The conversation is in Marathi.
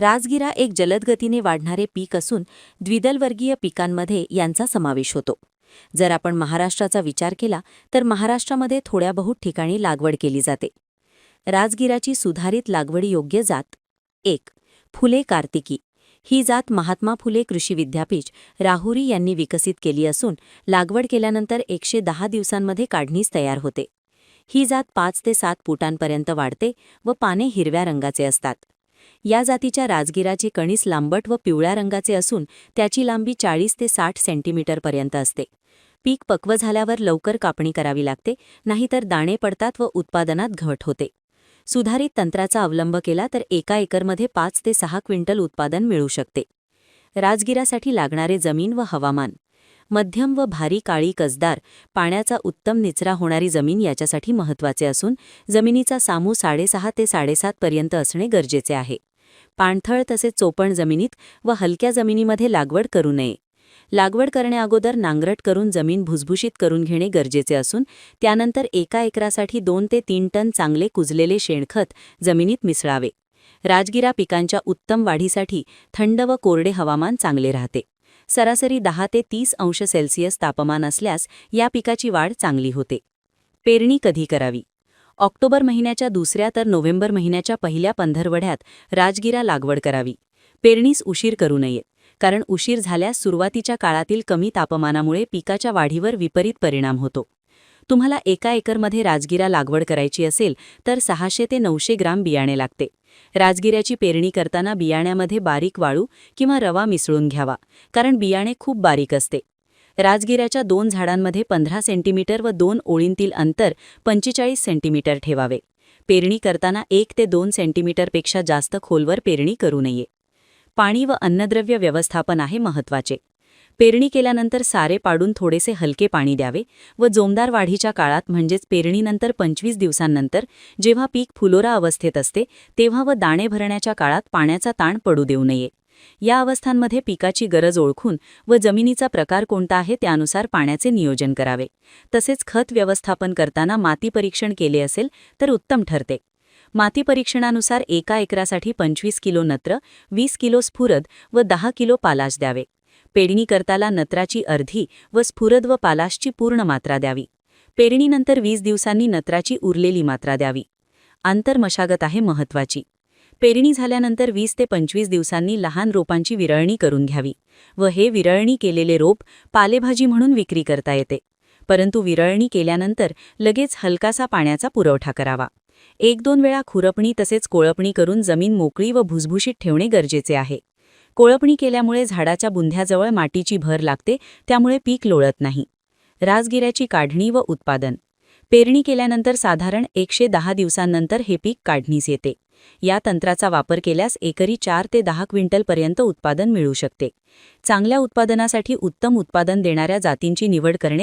राजगिरा एक जलदगतीने वाढणारे पीक असून द्विदलवर्गीय पिकांमध्ये यांचा समावेश होतो. जर आपण महाराष्ट्राचा विचार केला तर महाराष्ट्रामध्ये थोड्या बहुत ठिकाणी लागवड केली जाते. राजगिराची सुधारित लागवडीयोग्य जात एक फुले कार्तिकी. ही जात महात्मा फुले कृषी विद्यापीठ राहुरी यांनी विकसित केली असून लागवड केल्यानंतर एकशे दहा दिवसांमध्ये काढणीस तयार होते. ही जात पाच ते सात फुटांपर्यंत वाढते व पाने हिरव्या रंगाचे असतात. या जातीच्या राजगिराचे कणीस लांबट व पिवळ्या रंगाचे असून त्याची लांबी चाळीस ते साठ सेंटीमीटरपर्यंत असते. पीक पक्व झाल्यावर लवकर कापणी करावी लागते नाहीतर दाणे पडतात व उत्पादनात घट होते. सुधारित तंत्राचा अवलंब केला तर एका एकरमध्ये पाच ते सहा क्विंटल उत्पादन मिळू शकते. राजगिरासाठी लागणारे जमीन व हवामान. मध्यम व भारी काळी कसदार पाण्याचा उत्तम निचरा होणारी जमीन याच्यासाठी महत्त्वाचे असून जमिनीचा सामू साडेसहा ते साडेसात पर्यंत असणे गरजेचे आहे. पाणथळ तसेच चोपण जमिनीत व हलक्या जमिनीमध्ये लागवड करू नये. लागवड करण्याअगोदर नांगरट करून जमीन भुसभुशीत करून घेणे गरजेचे असून त्यानंतर एका एकरासाठी दोन ते तीन टन चांगले कुजलेले शेणखत जमिनीत मिसळावे. राजगिरा पिकांच्या उत्तम वाढीसाठी थंड व कोरडे हवामान चांगले राहते. सरासरी दहा ते तीस अंश सेल्सिअस तापमान असल्यास या पिकाची वाढ चांगली होते. पेरणी कधी करावी? ऑक्टोबर महिन्याच्या दुसऱ्या तर नोव्हेंबर महिन्याच्या पहिल्या पंधरवड्यात राजगिरा लागवड करावी. पेरणीस उशीर करू नये कारण उशीर झाल्यास सुरुवातीच्या काळातील कमी तापमानामुळे पिकाच्या वाढीवर विपरीत परिणाम होतो. तुम्हाला एका एकरमध्ये राजगिरा लागवड करायची असेल तर सहाशे ते नऊशे ग्राम बियाणे लागते. राजगिऱ्याची पेरणी करताना बियाण्यामध्ये बारीक वाळू किंवा रवा मिसळून घ्यावा कारण बियाणे खूप बारीक असते. राजगिऱ्याच्या दोन झाडांमध्ये पंधरा सेंटीमीटर व दोन ओळींतील अंतर पंचेचाळीस सेंटीमीटर ठेवावे. पेरणी करताना एक ते दोन सेंटीमीटरपेक्षा जास्त खोलवर पेरणी करू नये. पाणी व अन्नद्रव्य व्यवस्थापन आहे महत्त्वाचे. पेरणी केल्यानंतर सारे पाडून थोडेसे हलके पाणी द्यावे व जोमदार वाढीच्या काळात म्हणजेच पेरणीनंतर पंचवीस दिवसांनंतर जेव्हा पीक फुलोरा अवस्थेत असते तेव्हा व दाणे भरण्याच्या काळात पाण्याचा ताण पडू देऊ नये. या अवस्थांमध्ये पिकाची गरज ओळखून व जमिनीचा प्रकार कोणता आहे त्यानुसार पाण्याचे नियोजन करावे. तसेच खत व्यवस्थापन करताना माती परीक्षण केले असेल तर उत्तम ठरते. माती परीक्षणानुसार एका एकरासाठी पंचवीस किलो नत्र वीस किलो स्फुरद व दहा किलो पालाश द्यावे. पेरणी करताना नत्राची अर्धी व स्फुरद व पालाशची पूर्ण मात्रा द्यावी. पेरणीनंतर वीस दिवसांनी नत्राची उरलेली मात्रा द्यावी. आंतरमशागत आहे महत्त्वाची. पेरणी झाल्यानंतर वीस ते पंचवीस दिवसांनी लहान रोपांची विरळणी करून घ्यावी व हे विरळणी केलेले रोप पालेभाजी म्हणून विक्री करता येते. परंतु विरळणी केल्यानंतर लगेच हलकासा पाण्याचा पुरवठा करावा. एक दोन वेळा खुरपणी तसेच कोळपणी करून जमीन मोकळी व भुसभुशीत ठेवणे गरजेचे आहे. कोळपणी केल्यामुळे झाडाच्या बुंध्याजवळ मातीची भर लागते त्यामुळे पीक लोळत नाही. राजगिऱ्याची काढणी व उत्पादन. पेरणी केल्यानंतर साधारण एकशे दहा दिवसांनंतर हे पीक काढणीस येते. या तंत्राचा वापर केल्यास एकरी चार ते दहा क्विंटलपर्यंत उत्पादन मिळू शकते. चांगल्या उत्पादनासाठी उत्तम उत्पादन देणाऱ्या जातींची निवड करणे